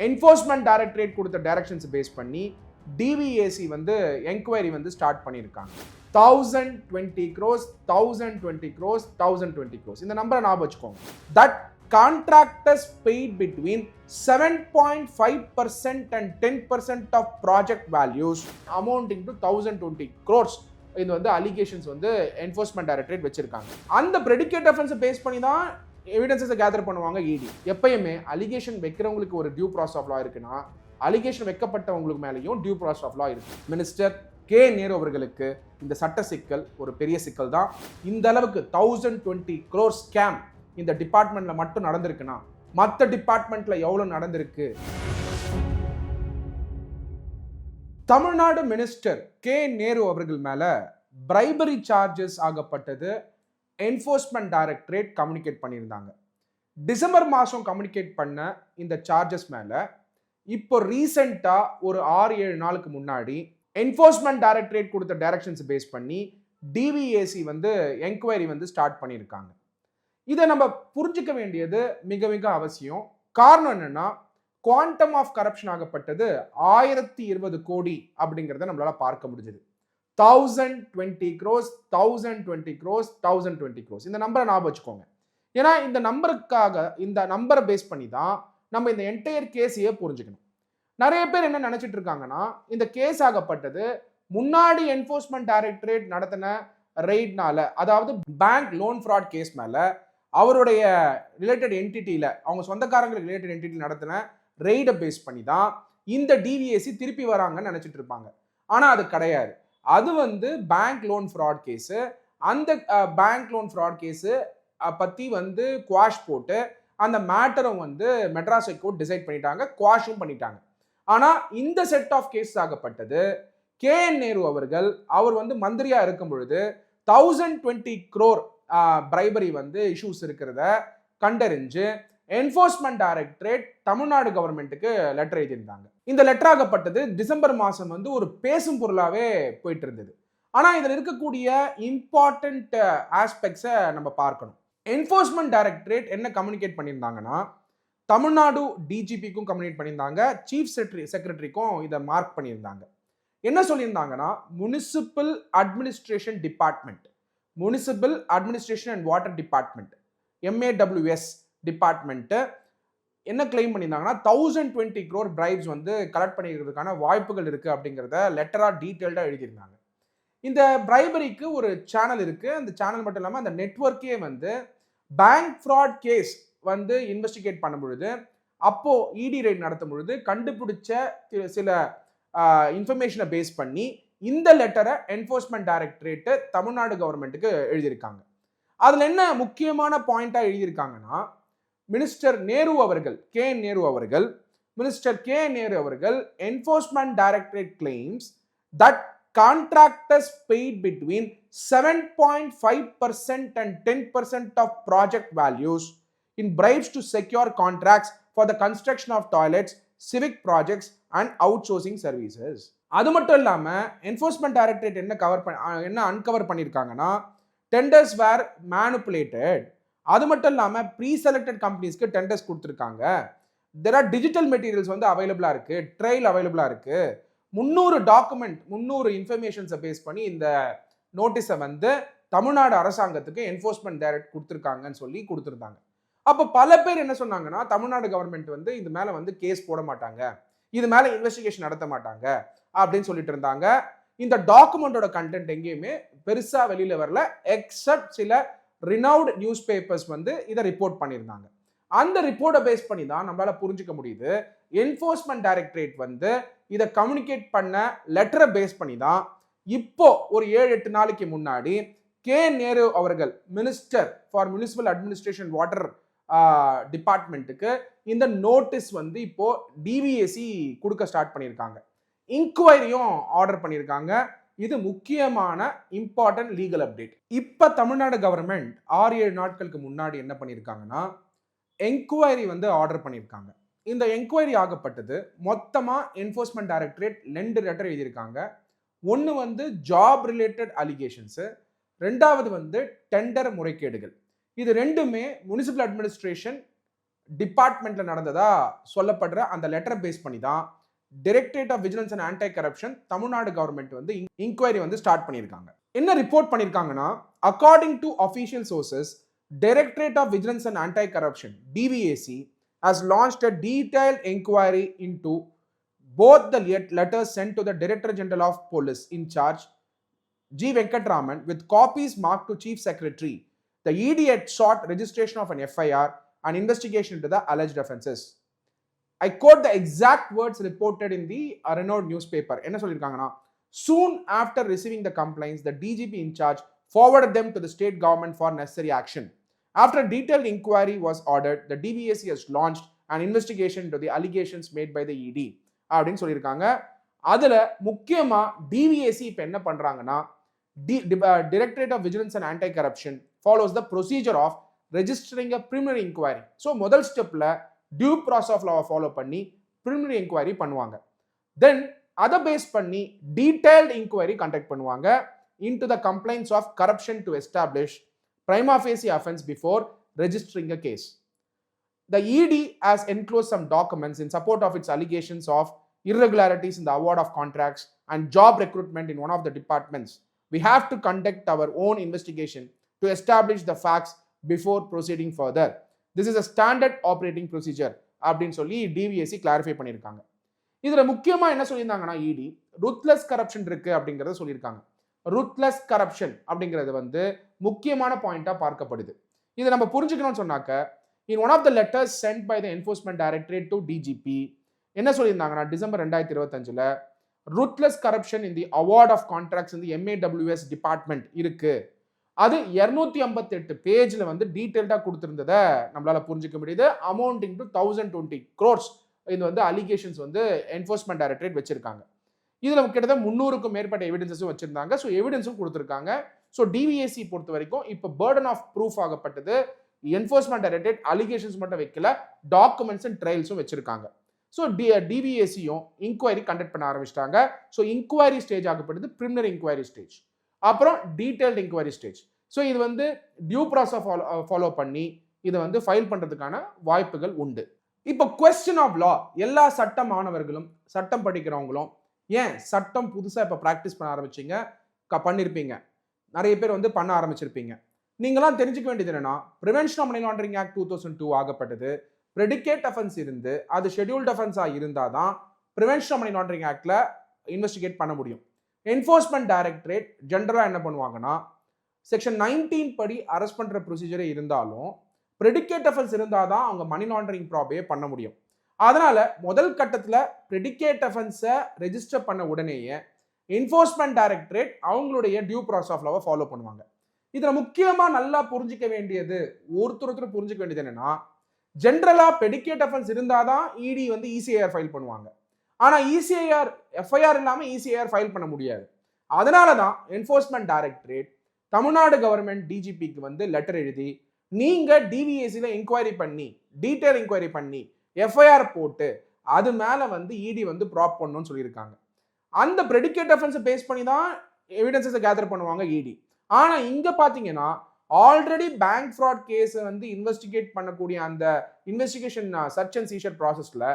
Enforcement directorate கொடுத்த directions base பண்ணி DVAC வந்து என்கொயரி வந்து ஸ்டார்ட் பண்ணியிருக்காங்க thousand twenty crores thousand twenty crores thousand twenty crores இந்த நம்பரை ஞாபகம் வச்சுக்கோங்க. That contractors paid between seven point five percent and ten percent of project values amounting to thousand twenty crores இது வந்து allegations வந்து enforcement directorate வச்சிருக்காங்க. அந்த predicate ரெஃபரன்ஸை base பண்ணி தான் எவிடன்சஸை கேதர் பண்ணுவாங்க இடி எப்பயுமே அலிகேஷன் வைக்கிறவங்களுக்கு ஒரு டியூ ப்ராசஸ் ஆஃப் லா இருக்குன்னா அலிகேஷன் வைக்கப்பட்டவங்களுக்கு மேலேயும் டியூ ப்ராசஸ் ஆஃப் லா இருக்கு. Minister K. நேரு அவர்களுக்கு இந்த சட்ட சிக்கல் ஒரு பெரிய சிக்கல் தான். இந்த அளவுக்கு தௌசண்ட் டுவெண்ட்டி க்ரோர் ஸ்கேம் இந்த டிபார்ட்மெண்ட்ல மட்டும் நடந்திருக்குன்னா மற்ற டிபார்ட்மெண்ட்ல எவ்வளோ நடந்திருக்கு? Tamil Nadu minister K. நேரு அவர்கள் மேல பிரைபரி சார்ஜஸ் ஆகப்பட்டது. என்ஃபோர்ஸ்மெண்ட் டைரக்டரேட் கம்யூனிகேட் பண்ணியிருந்தாங்க. டிசம்பர் மாதம் கம்யூனிகேட் பண்ண இந்த சார்ஜஸ் மேலே இப்போ ரீசெண்டாக ஒரு ஆறு ஏழு நாளுக்கு முன்னாடி என்ஃபோர்ஸ்மெண்ட் டைரக்டரேட் கொடுத்த டைரக்ஷன்ஸ் பேஸ் பண்ணி டிவிஏசி வந்து என்கொயரி வந்து ஸ்டார்ட் பண்ணியிருக்காங்க. இதை நம்ம புரிஞ்சுக்க வேண்டியது மிக மிக அவசியம். காரணம் என்னென்னா குவாண்டம் ஆஃப் கரப்ஷன் ஆகப்பட்டது ஆயிரத்தி இருபது கோடி அப்படிங்கிறத நம்மளால் பார்க்க முடிஞ்சது. Thousand twenty crores thousand twenty crores thousand twenty crores இந்த நம்பரை ஞாபகம் வச்சுக்கோங்க. ஏன்னா இந்த நம்பருக்காக இந்த நம்பரை பேஸ் பண்ணி தான் நம்ம இந்த என்டையர் கேஸையே புரிஞ்சுக்கணும். நிறைய பேர் என்ன நினச்சிட்டு இருக்காங்கன்னா இந்த கேஸ் ஆகப்பட்டது முன்னாடி என்ஃபோர்ஸ்மெண்ட் டைரக்டரேட் நடத்தின ரெய்ட்னால அதாவது பேங்க் லோன் ஃப்ராட் கேஸ் மேலே அவருடைய ரிலேட்டட் என்டிட்டியில் அவங்க சொந்தக்காரங்களுக்கு ரிலேட்டட் என்டிட்டி நடத்தின ரெய்டை பேஸ் பண்ணி தான் இந்த டிவிஎஸ்சி திருப்பி வராங்கன்னு நினைச்சிட்டு இருப்பாங்க. ஆனால் அது கிடையாது. அது வந்து பேங்க் லோன் ஃப்ராட் கேஸு அந்த பேங்க் லோன் ஃப்ராட் கேஸு பற்றி வந்து குவாஷ் போட்டு அந்த மேட்டரும் வந்து மெட்ராஸ் ஹைகோர்ட் டிசைட் பண்ணிட்டாங்க குவாஷும் பண்ணிட்டாங்க. ஆனால் இந்த செட் ஆஃப் கேஸ் ஆகப்பட்டது கே என் நேரு அவர்கள் அவர் வந்து மந்திரியாக இருக்கும் பொழுது தௌசண்ட் டுவெண்ட்டி க்ரோர் பிரைபரி வந்து இஷ்யூஸ் இருக்கிறத கண்டறிஞ்சு என்ஃபோர்ஸ்மெண்ட் டைரக்டரேட் தமிழ்நாடு கவர்மெண்ட்டுக்கு லெட்டர் எழுதியிருந்தாங்க. இந்த லெட்டர் ஆகப்பட்டது டிசம்பர் மாதம் வந்து ஒரு பேசும் பொருளாகவே போயிட்டு இருந்தது ஆனால் இதில் இருக்கக்கூடிய இம்பார்ட்டண்ட் ஆஸ்பெக்ட்ஸை நம்ம பார்க்கணும். என்ஃபோர்ஸ்மெண்ட் டைரக்டரேட் என்ன கம்யூனிகேட் பண்ணியிருந்தாங்கன்னா தமிழ்நாடு டிஜிபிக்கும் கம்யூனிகேட் பண்ணியிருந்தாங்க. சீஃப் செக்ரட்டரி செக்ரட்டரிக்கும் இதை மார்க் பண்ணியிருந்தாங்க. என்ன சொல்லியிருந்தாங்கன்னா municipal administration department municipal administration and water department MAWS department என்ன கிளைம் பண்ணியிருந்தாங்கன்னா தௌசண்ட் டுவெண்ட்டி க்ரோர் பிரைப்ஸ் வந்து கலெக்ட் பண்ணிக்கிறதுக்கான வாய்ப்புகள் இருக்குது அப்படிங்கிறத லெட்டராக டீட்டெயில்டாக எழுதியிருந்தாங்க. இந்த பிரைபரிக்கு ஒரு சேனல் இருக்குது அந்த சேனல் மட்டும் இல்லாமல் அந்த நெட்ஒர்க்கே வந்து பேங்க் ஃப்ராட் கேஸ் வந்து இன்வெஸ்டிகேட் பண்ணும் பொழுது அப்போது இடி ரைட் நடத்தும் பொழுது கண்டுபிடிச்ச சில இன்ஃபர்மேஷனை பேஸ் பண்ணி இந்த லெட்டரை என்ஃபோர்ஸ்மெண்ட் டைரக்டரேட்டு தமிழ்நாடு கவர்மெண்ட்டுக்கு எழுதியிருக்காங்க. அதில் என்ன முக்கியமான பாயிண்ட்டாக எழுதியிருக்காங்கன்னா மினிஸ்டர் நேரு அவர்கள் கே நேரு அவர்கள் மினிஸ்டர் கே நேரு அவர்கள் enforcement directorate claims that contractors paid between 7.5% and 10% of project values in bribes to secure contracts for the construction of toilets, civic projects and outsourcing services. அது மட்டும் இல்லாம என்ஃபோர்ஸ்மெண்ட் டைரக்டரேட் என்ன cover பண்ண என்ன uncover பண்ணியிருக்காங்கன்னா tenders வேர் manipulated அது மட்டும் இல்லாமல் ப்ரீ செலக்டட் கம்பெனிஸ்க்கு டெண்டர்ஸ் கொடுத்துருக்காங்க. தெர் ஆர் டிஜிட்டல் மெட்டீரியல்ஸ் வந்து அவைலபிளாக இருக்குது ட்ரெயில் அவைலபிளாக இருக்குது முந்நூறு டாக்குமெண்ட் முந்நூறு இன்ஃபர்மேஷன்ஸை பேஸ் பண்ணி இந்த நோட்டீஸை வந்து தமிழ்நாடு அரசாங்கத்துக்கு என்ஃபோர்ஸ்மெண்ட் டைரக்ட் கொடுத்துருக்காங்கன்னு சொல்லி கொடுத்துருந்தாங்க. அப்போ பல பேர் என்ன சொன்னாங்கன்னா தமிழ்நாடு கவர்மெண்ட் வந்து இது மேலே வந்து கேஸ் போட மாட்டாங்க. இது மேலே இன்வெஸ்டிகேஷன் நடத்த மாட்டாங்க அப்படின்னு சொல்லிட்டு இருந்தாங்க. இந்த டாக்குமெண்டோட கண்டென்ட் எங்கேயுமே பெருசாக வெளியில் வரல எக்ஸப்ட் சில ரினவுட் நியூஸ் பேப்பர்ஸ் வந்து இதை ரிப்போர்ட் பண்ணியிருந்தாங்க. அந்த ரிப்போர்ட்டை பேஸ் பண்ணி தான் நம்மளால் புரிஞ்சுக்க முடியுது. என்ஃபோர்ஸ்மெண்ட் டைரக்டரேட் வந்து இதை கம்யூனிகேட் பண்ண லெட்டரை பேஸ் பண்ணி தான் இப்போ ஒரு ஏழு எட்டு நாளைக்கு முன்னாடி கே. நேரு அவர்கள் minister for municipal administration water டிபார்ட்மெண்ட்டுக்கு இந்த நோட்டீஸ் வந்து இப்போ டிவிஎஸ்சி கொடுக்க ஸ்டார்ட் பண்ணியிருக்காங்க. இன்கொயரியும் ஆர்டர் பண்ணியிருக்காங்க. இது முக்கியமான இம்பார்ட்டன்ட் லீகல் அப்டேட் இப்போ தமிழ்நாடு கவர்மெண்ட் ஆறு ஏழு நாட்களுக்கு முன்னாடி என்ன பண்ணியிருக்காங்கன்னா என்கொயரி வந்து ஆர்டர் பண்ணியிருக்காங்க இந்த என்கொயரி ஆகப்பட்டது. மொத்தமாக என்ஃபோர்ஸ்மெண்ட் டைரக்டரேட் ரெண்டு லெட்டர் எழுதியிருக்காங்க. ஒன்று வந்து ஜாப் ரிலேட்டட் அலிகேஷன்ஸு ரெண்டாவது வந்து டெண்டர் முறைகேடுகள். இது ரெண்டுமே முனிசிபல் அட்மினிஸ்ட்ரேஷன் டிபார்ட்மெண்ட்டில் நடந்ததாக சொல்லப்படுற அந்த லெட்டரை பேஸ் பண்ணி தான் directorate of vigilance and anti corruption Tamil Nadu government வந்து இன்கொயரி வந்து ஸ்டார்ட் பண்ணியிருக்காங்க என்ன ரிப்போர்ட் பண்ணியிருக்காங்கன்னா according to official sources directorate of vigilance and anti corruption DVAC has launched a detail enquiry into both the letters sent to the director general of police incharge G Venkatraman with copies mark to chief secretary the ED sought registration of an FIR and investigation to the alleged offences I quote the exact words reported in the renowned newspaper என்ன சொல்லியிருக்காங்கன்னா soon after receiving the complaints the DGP incharge forward them to the state government for necessary action after detail enquiry was order the DPSC has launch and investigation to the allegations made by the ED அப்படின்னு சொல்லியிருக்காங்க அதில் முக்கியமாக DVSC இப்போ என்ன பண்ணுறாங்கன்னா the directorate of vigilance and anti corruption follows the procedure of registering a preliminary enquiry so முதல் ஸ்டெப்பில் due process of லாவை ஃபாலோ பண்ணி ப்ரிலிமினரி என்கொயரி பண்ணுவாங்க தென் அதை பேஸ் பண்ணி டீட்டெயில்ட் இன்கொயரி கண்டக்ட் பண்ணுவாங்க into the complaints of corruption to establish prima facie offence before registering a case the ED has enclose some documents in support of its allegations of irregularities in the award of contracts and job recruitment in one of the departments. We have to conduct our own investigation to establish the facts before proceeding further. This is a standard operating procedure அப்படின்னு சொல்லி DVSC clarify பண்ணியிருக்காங்க. இதில் முக்கியமாக என்ன சொல்லியிருந்தாங்கன்னா இடி ருத்லெஸ் corruption இருக்கு அப்படிங்கிறத சொல்லியிருக்காங்க. ருத்லெஸ் கரப்ஷன் அப்படிங்கிறது வந்து முக்கியமான பாயிண்டாக பார்க்கப்படுது. இதை நம்ம புரிஞ்சுக்கணும்னு சொன்னாக்க in one of the letters sent by the enforcement directorate to DGP என்ன சொல்லியிருந்தாங்கன்னா டிசம்பர் ரெண்டாயிரத்தி இருபத்தஞ்சில் ruthless corruption in the award of contracts இந்த எம்ஏடபிள்யூஎஸ் டிபார்ட்மெண்ட் இருக்குது அது இரநூத்தி ஐம்பத்தெட்டு பேஜில் வந்து டீட்டெயில்டாக கொடுத்துருந்ததை நம்மளால் புரிஞ்சுக்க முடியுது. Amounting to thousand twenty crores இது வந்து அலிகேஷன்ஸ் வந்து என்ஃபோர்ஸ்மெண்ட் டைரக்டரேட் வச்சிருக்காங்க. இதில் கிட்டத்தட்ட முந்நூறுக்கும் மேற்பட்ட எவிடன்சஸும் வச்சுருந்தாங்க. ஸோ எவிடன்ஸும் கொடுத்துருக்காங்க. ஸோ டிவிஎஸ்சி பொறுத்த வரைக்கும் இப்போ பேர்டன் ஆஃப் ப்ரூஃப் ஆகப்பட்டது. என்ஃபோர்ஸ்மெண்ட் டைரக்டரேட் அலிகேஷன்ஸ் மட்டும் வைக்கல டாக்குமெண்ட்ஸ் அண்ட் ட்ரையல்ஸும் வச்சுருக்காங்க. ஸோ டி டிவிஎஸ்சியும் இன்கொயரி கண்டக்ட் பண்ண ஆரம்பிச்சிட்டாங்க. ஸோ இன்கொயரி ஸ்டேஜ் ஆகப்பட்டது ப்ரிமினரி இன்கொயரி ஸ்டேஜ் அப்புறம் டீட்டெயில்டு இன்கொயரி ஸ்டேஜ் ஸோ இது வந்து டியூ ப்ராசஸ் ஃபாலோ ஃபாலோ பண்ணி இதை வந்து ஃபைல் பண்ணுறதுக்கான வாய்ப்புகள் உண்டு. இப்போ கொஸ்டின் ஆஃப் லா எல்லா சட்ட மாணவர்களும் சட்டம் படிக்கிறவங்களும் ஏன் சட்டம் புதுசாக இப்போ ப்ராக்டிஸ் பண்ண ஆரம்பிச்சிங்க? க பண்ணியிருப்பீங்க நிறைய பேர் வந்து பண்ண ஆரம்பிச்சிருப்பீங்க. நீங்களாம் தெரிஞ்சுக்க வேண்டியது என்னன்னா prevention of money laundering act two thousand two ஆகப்பட்டது. Predicate offence இருந்து அது ஷெட்யூல்ட் அஃபென்ஸாக இருந்தால் தான் ப்ரிவென்ஷன் ஆஃப் மணி லாண்டரிங் ஆக்டில் இன்வெஸ்டிகேட் பண்ண முடியும். என்ஃபோர்ஸ்மெண்ட் டைரக்டரேட் ஜென்ரலாக என்ன பண்ணுவாங்கன்னா செக்ஷன் நைன்டீன் படி அரெஸ்ட் பண்ணுற ப்ரொசீஜரே இருந்தாலும் ப்ரெடிகேட் அஃபென்ஸ் இருந்தால் தான் அவங்க மணி லாண்டரிங் ப்ராபே பண்ண முடியும். அதனால் முதல் கட்டத்தில் ப்ரெடிகேட் அஃபென்ஸை ரெஜிஸ்டர் பண்ண உடனேயே என்ஃபோர்ஸ்மெண்ட் டைரக்டரேட் அவங்களுடைய டியூ ப்ராசஸ் ஆஃப் லவை ஃபாலோ பண்ணுவாங்க. இதில் முக்கியமாக நல்லா புரிஞ்சிக்க வேண்டியது ஒருத்தர் ஒருத்தர் புரிஞ்சிக்க வேண்டியது என்னென்னா ஜென்ரலாக பெடிகேட் அஃபென்ஸ் இருந்தால் தான் இடி வந்து இசிஐஆர் ஃபைல் பண்ணுவாங்க. ஆனால் இசிஐஆர் எஃப்ஐஆர் இல்லாமல் இசிஐஆர் ஃபைல் பண்ண முடியாது. அதனால தான் என்ஃபோர்ஸ்மெண்ட் டைரக்டரேட் தமிழ்நாடு கவர்மெண்ட் டிஜிபிக்கு வந்து லெட்டர் எழுதி நீங்கள் டிவிஎஸ்சியில் என்கொயரி பண்ணி டீட்டெயில் என்கொயரி பண்ணி எஃப்ஐஆர் போட்டு அது மேலே வந்து இடி வந்து ப்ராப் பண்ணணும்னு சொல்லியிருக்காங்க. அந்த ப்ரெடிகேட் அஃபென்ஸை பேஸ் பண்ணி தான் எவிடன்சஸை கேதர் பண்ணுவாங்க இடி ஆனால் இங்கே பார்த்தீங்கன்னா ஆல்ரெடி பேங்க் ஃப்ராட் கேஸை வந்து இன்வெஸ்டிகேட் பண்ணக்கூடிய அந்த இன்வெஸ்டிகேஷன் சர்ச் அண்ட் சீஷர் ப்ராசஸில்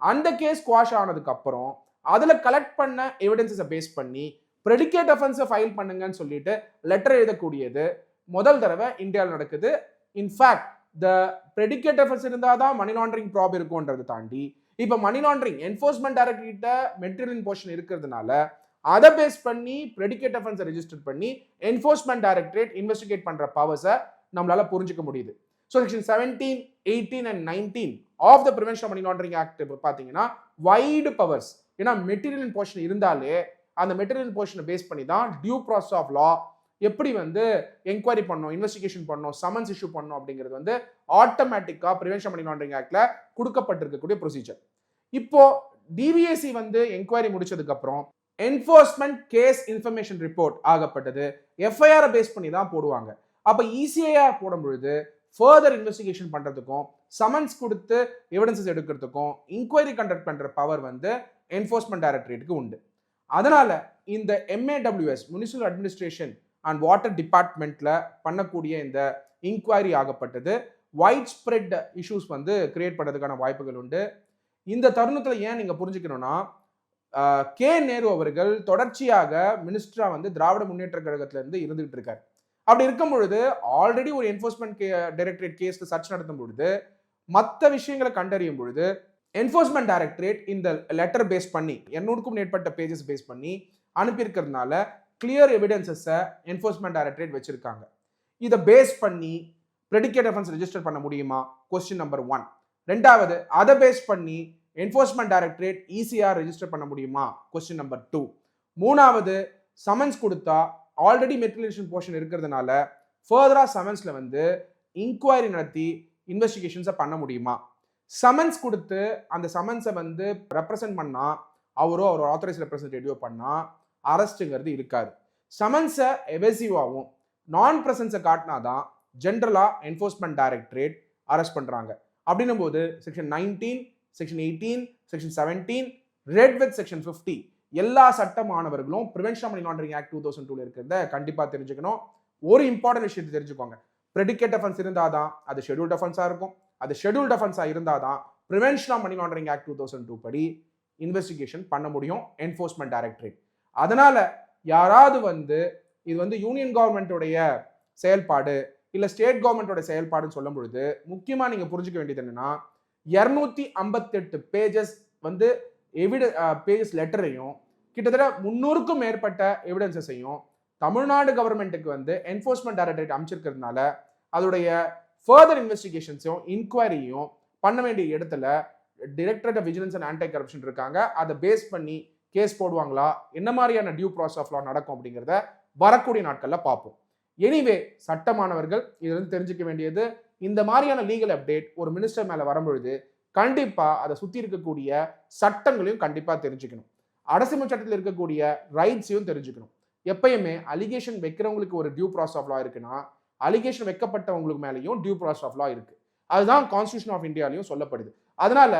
அந்த கேஸ் குவாஷ் ஆனதுக்கு அப்புறம் அதில் கலெக்ட் பண்ண எவிடன்சஸை பேஸ் பண்ணி ப்ரெடிகேட் அஃபென்ஸை ஃபைல் பண்ணுங்கன்னு சொல்லிட்டு லெட்டர் எழுதக்கூடியது. முதல் தடவை இந்தியாவில் நடக்குது. இன்ஃபேக்ட் த ப்ரெடிகேட் அஃபென்ஸ் இருந்தால் தான் மணி லாண்டரிங் ப்ராப் இருக்கும்ன்றது தாண்டி இப்போ மணி லாண்டரிங் என்ஃபோர்ஸ்மெண்ட் டைரக்டர்கிட்ட மெட்டீரியல் போர்ஷன் இருக்கிறதுனால அதை பேஸ் பண்ணி ப்ரெடிகேட் அஃபென்ஸை ரெஜிஸ்டர் பண்ணி என்ஃபோர்ஸ்மெண்ட் டைரக்டரேட் இன்வெஸ்டிகேட் பண்ணுற பவர்ஸை நம்மளால புரிஞ்சுக்க முடியுது. So section seventeen eighteen and nineteen of the prevention money laundering act பார்த்தீங்கன்னா வைடு பவர்ஸ் ஏன்னா மெட்டீரியல் போர்ஷன் இருந்தாலே அந்த மெட்டீரியல் போர்ஷனை பேஸ் பண்ணி தான் டியூ ப்ராசஸ் ஆஃப் லா எப்படி வந்து என்கொயரி பண்ணோம் இன்வெஸ்டிகேஷன் பண்ணணும் சமன்ஸ் இஷ்யூ பண்ணோம் அப்படிங்கிறது வந்து ஆட்டோமேட்டிக்காக ப்ரிவென்ஷன் மணி லாண்டரிங் ஆக்டில் கொடுக்கப்பட்டிருக்கக்கூடிய ப்ரொசீஜர் இப்போ டிவிஎஸ்சி வந்து என்கொயரி முடிச்சதுக்கப்புறம் என்ஃபோர்ஸ்மெண்ட் கேஸ் இன்ஃபர்மேஷன் ரிப்போர்ட் ஆகப்பட்டது. எஃப்ஐஆரை பேஸ் பண்ணி தான் போடுவாங்க. அப்போ இசிஐஆர் போடும் பொழுது ஃபர்தர் இன்வெஸ்டிகேஷன் பண்ணுறதுக்கும் சமன்ஸ் கொடுத்து எவிடன்சஸ் எடுக்கிறதுக்கும் இன்கொயரி கண்டக்ட் பண்ணுற பவர் வந்து என்ஃபோர்ஸ்மெண்ட் டைரக்டரேட்டுக்கு உண்டு. அதனால் இந்த MAWS municipal administration and water டிபார்ட்மெண்ட்டில் பண்ணக்கூடிய இந்த இன்கொயரி ஆகப்பட்டது. வைட் ஸ்ப்ரெட் இஷ்யூஸ் வந்து கிரியேட் பண்ணுறதுக்கான வாய்ப்புகள் உண்டு. இந்த தருணத்தில் ஏன் நீங்கள் புரிஞ்சுக்கணும்னா கே. நேரு அவர்கள் தொடர்ச்சியாக மினிஸ்டராக வந்து திராவிட முன்னேற்ற கழகத்திலேருந்து இருந்துகிட்டு இருக்கார். அப்படி இருக்கும் பொழுது ஆல்ரெடி ஒரு என்ஃபோர்ஸ்மெண்ட் கே டைரக்டரேட் கேஸ்ல சர்ச் நடத்தும் பொழுது மற்ற விஷயங்களை கண்டறியும் பொழுது என்ஃபோர்ஸ்மெண்ட் டைரக்டரேட் இந்த லெட்டர் பேஸ் பண்ணி எண்ணூறுக்கும் மேற்பட்ட பேஜஸ் பேஸ் பண்ணி அனுப்பியிருக்கிறதுனால கிளியர் எவிடன்சஸை என்ஃபோர்ஸ்மெண்ட் டைரக்டரேட் வச்சுருக்காங்க. இதை பேஸ் பண்ணி ப்ரெடிகேட் அஃபென்ஸ் ரெஜிஸ்டர் பண்ண முடியுமா? கொஸ்டின் நம்பர் ஒன் ரெண்டாவது அதை பேஸ் பண்ணி என்ஃபோர்ஸ்மெண்ட் டைரக்டரேட் ஈஸியாக ரெஜிஸ்டர் பண்ண முடியுமா? கொஸ்டின் நம்பர் டூ மூணாவது சமன்ஸ் கொடுத்தா ஆல்ரெடி மெட்ரிகுலேஷன் போர்ஷன் இருக்கிறதுனால ஃபர்தராக சமன்ஸில் வந்து இன்கொயரி நடத்தி இன்வெஸ்டிகேஷன்ஸை பண்ண முடியுமா? சமன்ஸ் கொடுத்து அந்த சமன்ஸை வந்து ரெப்ரசன்ட் பண்ணால் அவரோ அவர் ஆத்தரைஸ் ரெப்ரசன்டேட்டிவோ பண்ணால் அரெஸ்ட்டுங்கிறது இருக்காது. சமன்ஸை எவெசிவாகவும் நான் ப்ரெசன்ஸை காட்டினா தான் ஜென்ரலாக என்ஃபோர்ஸ்மெண்ட் டைரக்டரேட் அரெஸ்ட் பண்ணுறாங்க அப்படின்னும் போது section nineteen section eighteen section seventeen read with section fifty எல்லா சட்ட மாணவர்களும் prevention money laundering act two thousand டூல இருக்கிறத கண்டிப்பாக தெரிஞ்சுக்கணும். ஒரு இம்பார்ட்டன்ட் விஷயத்தை தெரிஞ்சுக்கோங்க. ப்ரெடிகேட் அஃபென்ஸ் இருந்தால் தான் அது ஷெடியூல்ட் அஃபென்ஸாக இருக்கும். அது ஷெடியூல்ட் அஃபென்ஸாக இருந்தால் தான் prevention of money laundering act two thousand two படி இன்வெஸ்டிகேஷன் பண்ண முடியும். என்ஃபோர்ஸ்மெண்ட் டைரக்டரேட் அதனால் யாராவது வந்து இது வந்து யூனியன் கவர்மெண்ட்டுடைய செயல்பாடு இல்லை ஸ்டேட் கவர்மெண்ட்டோட செயல்பாடுன்னு சொல்லும் பொழுது முக்கியமாக நீங்கள் புரிஞ்சுக்க வேண்டியது என்னென்னா இரநூத்தி ஐம்பத்தெட்டு பேஜஸ் வந்து எவிட uh, பேஸ் லெட்டரையும் கிட்டத்தட்ட முந்நூறுக்கும் மேற்பட்ட எவிடன்சஸையும் தமிழ்நாடு கவர்மெண்ட்டுக்கு வந்து என்ஃபோர்ஸ்மெண்ட் டைரக்டரேட் அமைச்சிருக்கிறதுனால அதோடைய ஃபர்தர் இன்வெஸ்டிகேஷன்ஸையும் இன்கொயரியும் பண்ண வேண்டிய இடத்துல directorate of vigilance and anti corruption இருக்காங்க. அதை பேஸ் பண்ணி கேஸ் போடுவாங்களா? என்ன மாதிரியான டியூ ப்ராசஸ் ஆஃப் லா நடக்கும் அப்படிங்கிறத வரக்கூடிய நாட்களில் பார்ப்போம். எனிவே சட்டமானவர்கள் இது வந்து தெரிஞ்சுக்க வேண்டியது இந்த மாதிரியான லீகல் அப்டேட் ஒரு மினிஸ்டர் மேலே வரும்பொழுது கண்டிப்பாக அதை சுற்றி இருக்கக்கூடிய சட்டங்களையும் கண்டிப்பாக தெரிஞ்சுக்கணும். அரசியல் சட்டத்தில் இருக்கக்கூடிய ரைட்ஸையும் தெரிஞ்சுக்கணும். எப்பயுமே அலிகேஷன் வைக்கிறவங்களுக்கு ஒரு டியூ ப்ராசஸ் ஆஃப் லா இருக்குன்னா அலிகேஷன் வைக்கப்பட்டவங்களுக்கு மேலேயும் டியூ ப்ராசஸ் ஆஃப் லா இருக்கு. அதுதான் கான்ஸ்டியூஷன் ஆஃப் இந்தியாலையும் சொல்லப்படுது. அதனால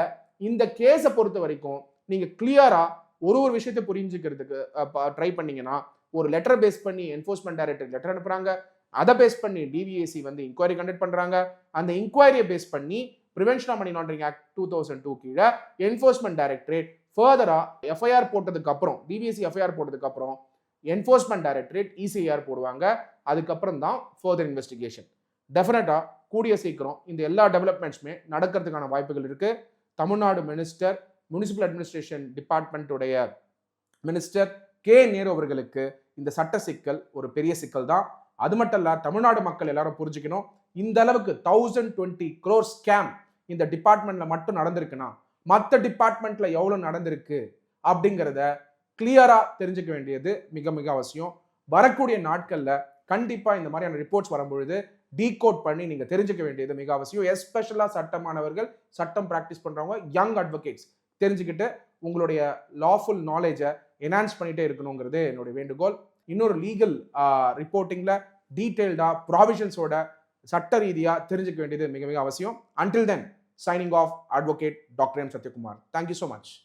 இந்த கேஸை பொறுத்த வரைக்கும் நீங்க கிளியரா ஒரு ஒரு விஷயத்தை புரிஞ்சுக்கிறதுக்கு ட்ரை பண்ணீங்கன்னா ஒரு லெட்டர் பேஸ் பண்ணி என்ஃபோர்ஸ்மெண்ட் டைரக்டர் லெட்டர் அனுப்புறாங்க. அதை பேஸ் பண்ணி டிவிஏசி வந்து இன்கொயரி கண்டக்ட் பண்றாங்க. அந்த இன்கொயரியை பேஸ் பண்ணி prevention of money laundering act two thousand two கீழே என்ஃபோர்ஸ்மெண்ட் டைரக்டரேட் ஃபர்தரா எஃப்ஐஆர் போட்டதுக்கு அப்புறம் டிபிஎஸ்சி எஃப்ஐஆர் போட்டதுக்கு அப்புறம் என்ஃபோர்ஸ்மெண்ட் டைரக்டரேட் இசிஐஆர் போடுவாங்க. அதுக்கப்புறம் தான் ஃபர்தர் இன்வெஸ்டிகேஷன் டெஃபினட்டாக கூடிய சீக்கிரம் இந்த எல்லா டெவலப்மெண்ட்ஸுமே நடக்கிறதுக்கான வாய்ப்புகள் இருக்குது தமிழ்நாடு மினிஸ்டர் முனிசிபல் அட்மினிஸ்ட்ரேஷன் டிபார்ட்மெண்ட்டுடைய மினிஸ்டர் கே நேரு அவர்களுக்கு இந்த சட்ட சிக்கல் ஒரு பெரிய சிக்கல் தான். அது மட்டும் இல்ல தமிழ்நாடு மக்கள் எல்லாரும் புரிஞ்சுக்கணும். இந்த அளவுக்கு தௌசண்ட் டுவெண்ட்டி க்ரோர் ஸ்கேம் இந்த டிபார்ட்மெண்ட்டில் மட்டும் நடந்திருக்குன்னா மற்ற டிபார்ட்மெண்ட்டில் எவ்வளோ நடந்திருக்கு அப்படிங்கிறத கிளியராக தெரிஞ்சுக்க வேண்டியது மிக மிக அவசியம். வரக்கூடிய நாட்களில் கண்டிப்பாக இந்த மாதிரியான ரிப்போர்ட்ஸ் வரும்பொழுது டீகோட் பண்ணி நீங்கள் தெரிஞ்சுக்க வேண்டியது மிக அவசியம். எஸ்பெஷலாக சட்டமானவர்கள் சட்டம் ப்ராக்டிஸ் பண்ணுறவங்க யங் அட்வொகேட்ஸ் தெரிஞ்சுக்கிட்டு உங்களுடைய லாஃபுல் நாலேஜை என்ஹான்ஸ் பண்ணிட்டே இருக்கணுங்கிறது என்னுடைய வேண்டுகோள். இன்னொரு லீகல் ரிப்போர்ட்டிங்கில் டீட்டெயில்டாக ப்ராவிஷன்ஸோட சட்ட ரீதியாக தெரிஞ்சுக்க வேண்டியது மிக மிக அவசியம். Until then Signing off, Advocate Dr. M. Satyakumar. Thank you so much.